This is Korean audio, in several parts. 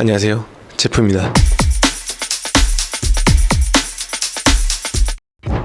안녕하세요. 제프입니다.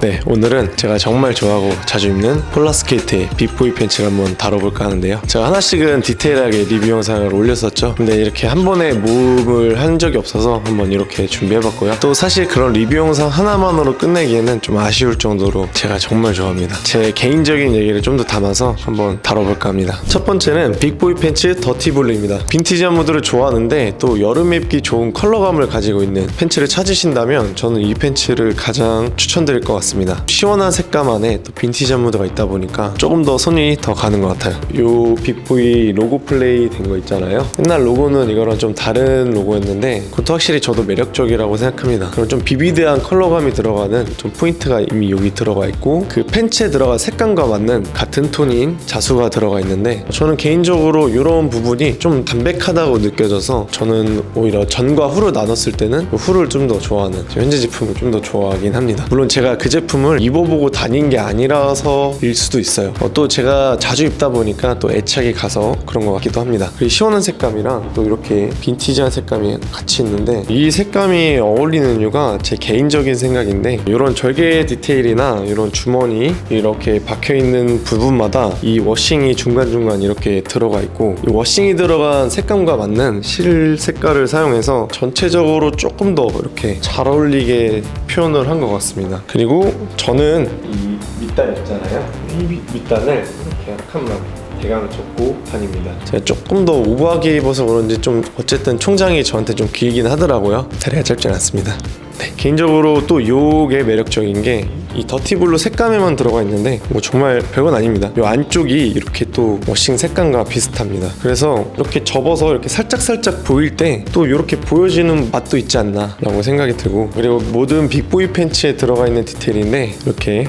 네, 오늘은 제가 정말 좋아하고 자주 입는 폴라스케이트의 빅보이 팬츠를 한번 다뤄볼까 하는데요. 제가 하나씩은 디테일하게 리뷰 영상을 올렸었죠. 근데 이렇게 한 번에 모음을 한 적이 없어서 한번 이렇게 준비해봤고요. 또 사실 그런 리뷰 영상 하나만으로 끝내기에는 좀 아쉬울 정도로 제가 정말 좋아합니다. 제 개인적인 얘기를 좀 더 담아서 한번 다뤄볼까 합니다. 첫 번째는 빅보이 팬츠 더티블루입니다. 빈티지한 무드를 좋아하는데 또 여름에 입기 좋은 컬러감을 가지고 있는 팬츠를 찾으신다면 저는 이 팬츠를 가장 추천드릴 것 같습니다. 시원한 색감 안에 또 빈티지한 무드가 있다 보니까 조금 더 손이 더 가는 것 같아요. 요 빅보이 로고 플레이 된 거 있잖아요. 옛날 로고는 이거랑 좀 다른 로고였는데 그것도 확실히 저도 매력적이라고 생각합니다. 그런 좀 비비드한 컬러감이 들어가는 좀 포인트가 이미 여기 들어가 있고 그 팬츠에 들어간 색감과 맞는 같은 톤인 자수가 들어가 있는데 저는 개인적으로 이런 부분이 좀 담백하다고 느껴져서 저는 오히려 전과 후를 나눴을 때는 후를 좀 더 좋아하는 현재 제품을 좀 더 좋아하긴 합니다. 물론 제가 그제 품을 입어보고 다닌 게 아니라서일 수도 있어요. 어, 또 제가 자주 입다 보니까 또 애착이 가서 그런 것 같기도 합니다. 그리고 시원한 색감이랑 또 이렇게 빈티지한 색감이 같이 있는데 이 색감이 어울리는 이유가 제 개인적인 생각인데 이런 절개 디테일이나 이런 주머니 이렇게 박혀 있는 부분마다 이 워싱이 중간중간 이렇게 들어가 있고 이 워싱이 들어간 색감과 맞는 실 색깔을 사용해서 전체적으로 조금 더 이렇게 잘 어울리게 표현을 한 것 같습니다. 그리고 저는 이 밑단 있잖아요. 이 밑- 밑단을 이렇게 약간만 대강을 접고 다닙니다. 제가 조금 더 오버하게 입어서 그런지 좀 어쨌든 총장이 저한테 좀 길긴 하더라고요. 다리가 짧진 않습니다. 네, 개인적으로 또 요게 매력적인 게 이 더티블루 색감에만 들어가 있는데 뭐 정말 별건 아닙니다. 요 안쪽이 이렇게 또 워싱 색감과 비슷합니다. 그래서 이렇게 접어서 이렇게 살짝 살짝 보일 때 또 이렇게 보여지는 맛도 있지 않나라고 생각이 들고 그리고 모든 빅보이 팬츠에 들어가 있는 디테일인데 이렇게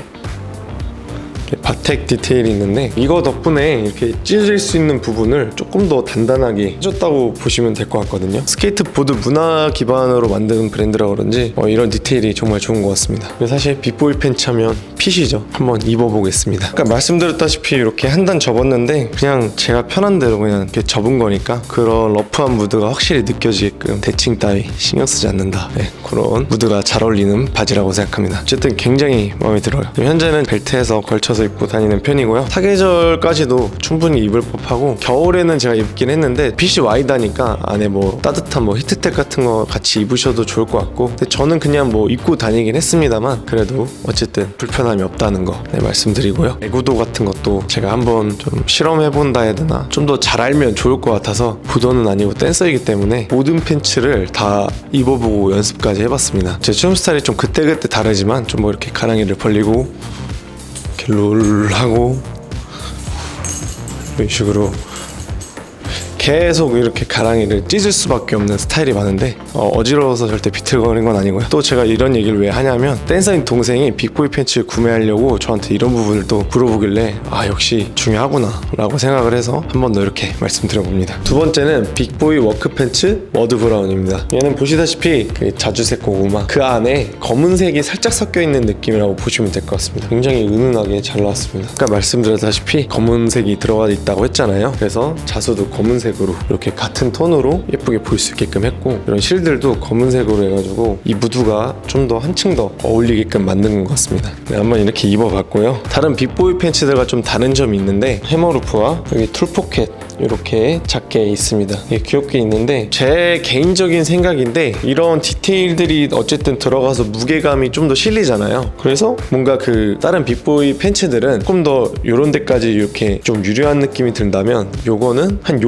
바텍 디테일이 있는데 이거 덕분에 이렇게 찢을 수 있는 부분을 조금 더 단단하게 해줬다고 보시면 될 것 같거든요. 스케이트보드 문화 기반으로 만든 브랜드라 그런지 어, 이런 디테일이 정말 좋은 것 같습니다. 사실 빅보이 팬츠 하면 핏이죠. 한번 입어보겠습니다. 아까 말씀드렸다시피 이렇게 한 단 접었는데 그냥 제가 편한 대로 그냥 이렇게 접은 거니까 그런 러프한 무드가 확실히 느껴지게끔 대칭 따위 신경 쓰지 않는다. 네, 그런 무드가 잘 어울리는 바지라고 생각합니다. 어쨌든 굉장히 마음에 들어요. 현재는 벨트에서 걸쳐서 입고 다니는 편이고요. 사계절까지도 충분히 입을 법하고 겨울에는 제가 입긴 했는데 핏이 와이드하니까 안에 뭐 따뜻한 뭐 히트텍 같은 거 같이 입으셔도 좋을 것 같고 근데 저는 그냥 뭐 입고 다니긴 했습니다만 그래도 어쨌든 불편함이 없다는 거 네, 말씀드리고요. 내구도 같은 것도 제가 한번 좀 실험해본다 해야 되나? 좀 더 잘 알면 좋을 것 같아서 보도는 아니고 댄서이기 때문에 모든 팬츠를 다 입어보고 연습까지 해봤습니다. 제 춤 스타일이 좀 그때그때 다르지만 좀 뭐 이렇게 가랑이를 벌리고 롤 하고 이런 식으로 계속 이렇게 가랑이를 찢을 수밖에 없는 스타일이 많은데 어, 지러워서 절대 비틀거리는 건 아니고요. 또 제가 이런 얘기를 왜 하냐면 댄서인 동생이 빅보이 팬츠 구매하려고 저한테 이런 부분을 또 물어보길래 아 역시 중요하구나 라고 생각을 해서 한 번 더 이렇게 말씀드려봅니다. 두 번째는 빅보이 워크 팬츠 워드 브라운입니다. 얘는 보시다시피 그 자주색 고구마 그 안에 검은색이 살짝 섞여 있는 느낌이라고 보시면 될 것 같습니다. 굉장히 은은하게 잘 나왔습니다. 아까 말씀드렸다시피 검은색이 들어가 있다고 했잖아요. 그래서 자수도 검은색 으로 이렇게 같은 톤으로 예쁘게 보일 수 있게끔 했고 이런 실들도 검은색으로 해가지고 이 무드가 좀 더 한층 더 어울리게끔 만든 것 같습니다. 네, 한번 이렇게 입어봤고요. 다른 빅보이 팬츠들과 좀 다른 점이 있는데 해머루프와 여기 툴 포켓 이렇게 작게 있습니다. 귀엽게 있는데 제 개인적인 생각인데 이런 디테일들이 어쨌든 들어가서 무게감이 좀 더 실리잖아요. 그래서 뭔가 그 다른 빅보이 팬츠들은 조금 더 이런 데까지 이렇게 좀 유려한 느낌이 든다면 요거는 한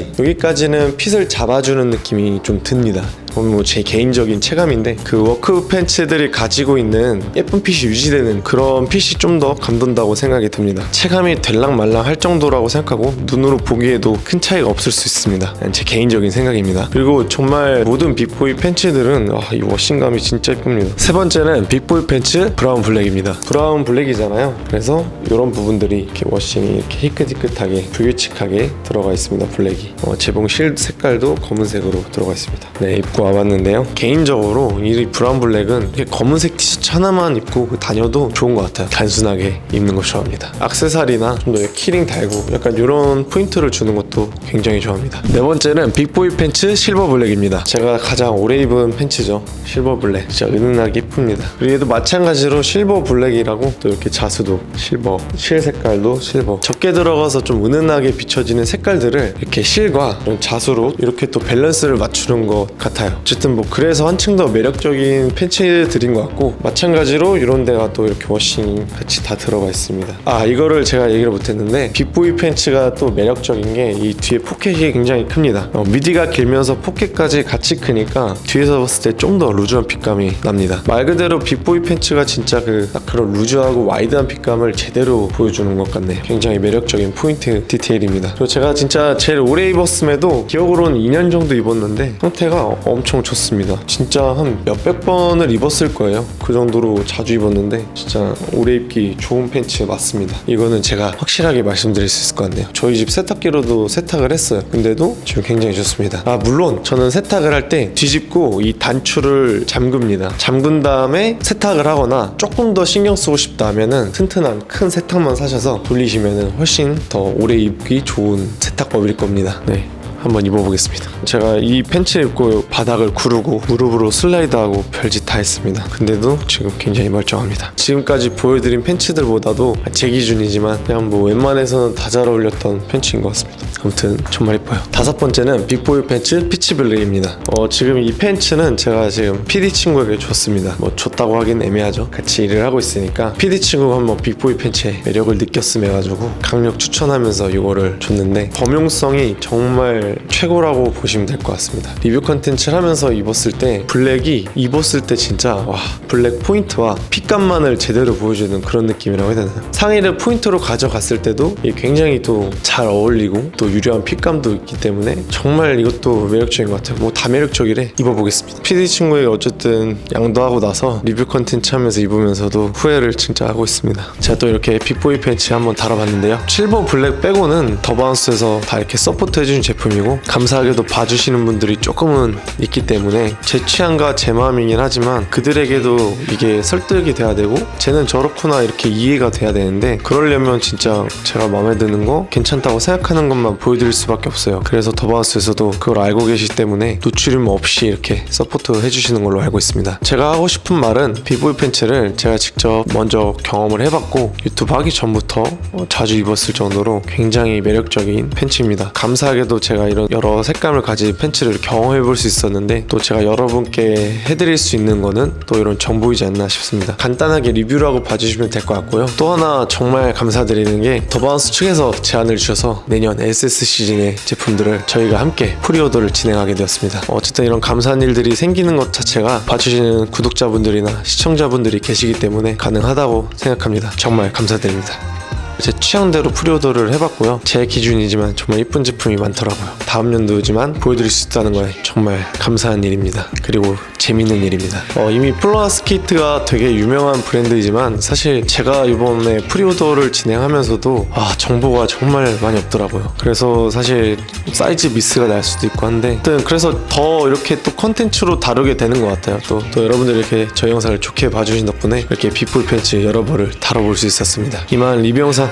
여기까지 여기까지는 핏을 잡아주는 느낌이 좀 듭니다. 뭐 제 개인적인 체감인데 그 워크 팬츠들이 가지고 있는 예쁜 핏이 유지되는 그런 핏이 좀 더 감돈다고 생각이 듭니다. 체감이 될랑말랑 할 정도라고 생각하고 눈으로 보기에도 큰 차이가 없을 수 있습니다. 제 개인적인 생각입니다. 그리고 정말 모든 빅보이 팬츠들은 아, 이 워싱감이 진짜 예쁩니다. 세 번째는 빅보이 팬츠 브라운 블랙입니다. 브라운 블랙이잖아요. 그래서 이런 부분들이 이렇게 워싱이 이렇게 희끗희끗하게 불규칙하게 들어가 있습니다. 블랙이 어, 재봉 실 색깔도 검은색으로 들어가 있습니다. 네 입고 와봤는데요. 개인적으로 이 브라운 블랙은 검은색 티셔츠 하나만 입고 다녀도 좋은 것 같아요. 단순하게 입는 거 좋아합니다. 악세사리나 좀 더 키링 달고 약간 이런 포인트를 주는 것도 굉장히 좋아합니다. 네 번째는 빅보이 팬츠 실버 블랙입니다. 제가 가장 오래 입은 팬츠죠. 실버 블랙. 진짜 은은하게 이쁩니다. 그리고 마찬가지로 실버 블랙이라고 또 이렇게 자수도 실버, 실 색깔도 실버. 적게 들어가서 좀 은은하게 비춰지는 색깔들을 이렇게 실과 이런 자수로 이렇게 또 밸런스를 맞추는 것 같아요. 어쨌든 뭐 그래서 한층 더 매력적인 팬츠들인 것 같고 마찬가지로 이런 데가 또 이렇게 워싱 같이 다 들어가 있습니다. 아 이거를 제가 얘기를 못했는데 빅보이 팬츠가 또 매력적인 게 이 뒤에 포켓이 굉장히 큽니다. 어, 미디가 길면서 포켓까지 같이 크니까 뒤에서 봤을 때 좀 더 루즈한 핏감이 납니다. 말 그대로 빅보이 팬츠가 진짜 그 딱 그런 루즈하고 와이드한 핏감을 제대로 보여주는 것 같네요. 굉장히 매력적인 포인트 디테일입니다. 그리고 제가 진짜 제일 오래 입었음에도 기억으로는 2년 정도 입었는데 상태가 엄청 좋습니다. 진짜 한 몇백 번을 입었을 거예요. 그 정도로 자주 입었는데 진짜 오래 입기 좋은 팬츠 맞습니다. 이거는 제가 확실하게 말씀드릴 수 있을 것 같네요. 저희 집 세탁기로도 세탁을 했어요. 근데도 지금 굉장히 좋습니다. 아 물론 저는 세탁을 할 때 뒤집고 이 단추를 잠급니다. 잠근 다음에 세탁을 하거나 조금 더 신경 쓰고 싶다 하면은 튼튼한 큰 세탁만 사셔서 돌리시면은 훨씬 더 오래 입기 좋은 세탁법일 겁니다. 네. 한번 입어보겠습니다. 제가 이 팬츠를 입고 바닥을 구르고 무릎으로 슬라이드하고 별짓 다 했습니다. 근데도 지금 굉장히 멀쩡합니다. 지금까지 보여드린 팬츠들보다도 제 기준이지만 그냥 뭐 웬만해서는 다 잘 어울렸던 팬츠인 것 같습니다. 아무튼 정말 이뻐요. 다섯 번째는 빅보이 팬츠 피치블랙입니다. 어, 지금 이 팬츠는 제가 지금 PD 친구에게 줬습니다. 뭐 줬다고 하긴 애매하죠. 같이 일을 하고 있으니까 PD 친구가 한번 빅보이 팬츠의 매력을 느꼈음 해가지고 강력 추천하면서 이거를 줬는데 범용성이 정말 최고라고 보시면 될 것 같습니다. 리뷰 컨텐츠를 하면서 입었을 때 블랙이 입었을 때 진짜 와 블랙 포인트와 핏감만을 제대로 보여주는 그런 느낌이라고 해야 되나요? 상의를 포인트로 가져갔을 때도 굉장히 또 잘 어울리고 또 유려한 핏감도 있기 때문에 정말 이것도 매력적인 것 같아요. 뭐 다 매력적이래 입어보겠습니다. PD 친구에게 어쨌든 양도하고 나서 리뷰 컨텐츠 하면서 입으면서도 후회를 진짜 하고 있습니다. 제가 또 이렇게 빅보이 팬츠 한번 달아봤는데요. 실버 블랙 빼고는 더 바운스에서 다 이렇게 서포트 해주는 제품이고 감사하게도 봐주시는 분들이 조금은 있기 때문에 제 취향과 제 마음이긴 하지만 그들에게도 이게 설득이 돼야 되고 쟤는 저렇구나 이렇게 이해가 돼야 되는데 그러려면 진짜 제가 마음에 드는 거 괜찮다고 생각하는 것만 보여드릴 수밖에 없어요. 그래서 더바운스에서도 그걸 알고 계시기 때문에 노출임 없이 이렇게 서포트 해주시는 걸로 알고 있습니다. 제가 하고 싶은 말은 비보이 팬츠를 제가 직접 먼저 경험을 해봤고 유튜브 하기 전부터 어, 자주 입었을 정도로 굉장히 매력적인 팬츠입니다. 감사하게도 제가 이런 여러 색감을 가진 팬츠를 경험해 볼 수 있었는데 또 제가 여러분께 해드릴 수 있는 거는 또 이런 정보이지 않나 싶습니다. 간단하게 리뷰라고 봐주시면 될 것 같고요. 또 하나 정말 감사드리는 게 더바운스 측에서 제안을 주셔서 내년 SS 시즌의 제품들을 저희가 함께 프리오더를 진행하게 되었습니다. 어쨌든 이런 감사한 일들이 생기는 것 자체가 봐주시는 구독자분들이나 시청자분들이 계시기 때문에 가능하다고 생각합니다. 정말 감사드립니다. 제 취향대로 프리오더를 해봤고요. 제 기준이지만 정말 이쁜 제품이 많더라고요. 다음 연도지만 보여드릴 수 있다는 거에 정말 감사한 일입니다. 그리고 재밌는 일입니다. 어, 이미 플라스케이트가 되게 유명한 브랜드이지만 사실 제가 이번에 프리오더를 진행하면서도 아, 정보가 정말 많이 없더라고요. 그래서 사실 사이즈 미스가 날 수도 있고 한데 아무튼 그래서 더 이렇게 또 컨텐츠로 다루게 되는 것 같아요. 또, 또 여러분들이 이렇게 저희 영상을 좋게 봐주신 덕분에 이렇게 비풀 팬츠 여러 벌을 다뤄볼 수 있었습니다. 이만 리뷰 영상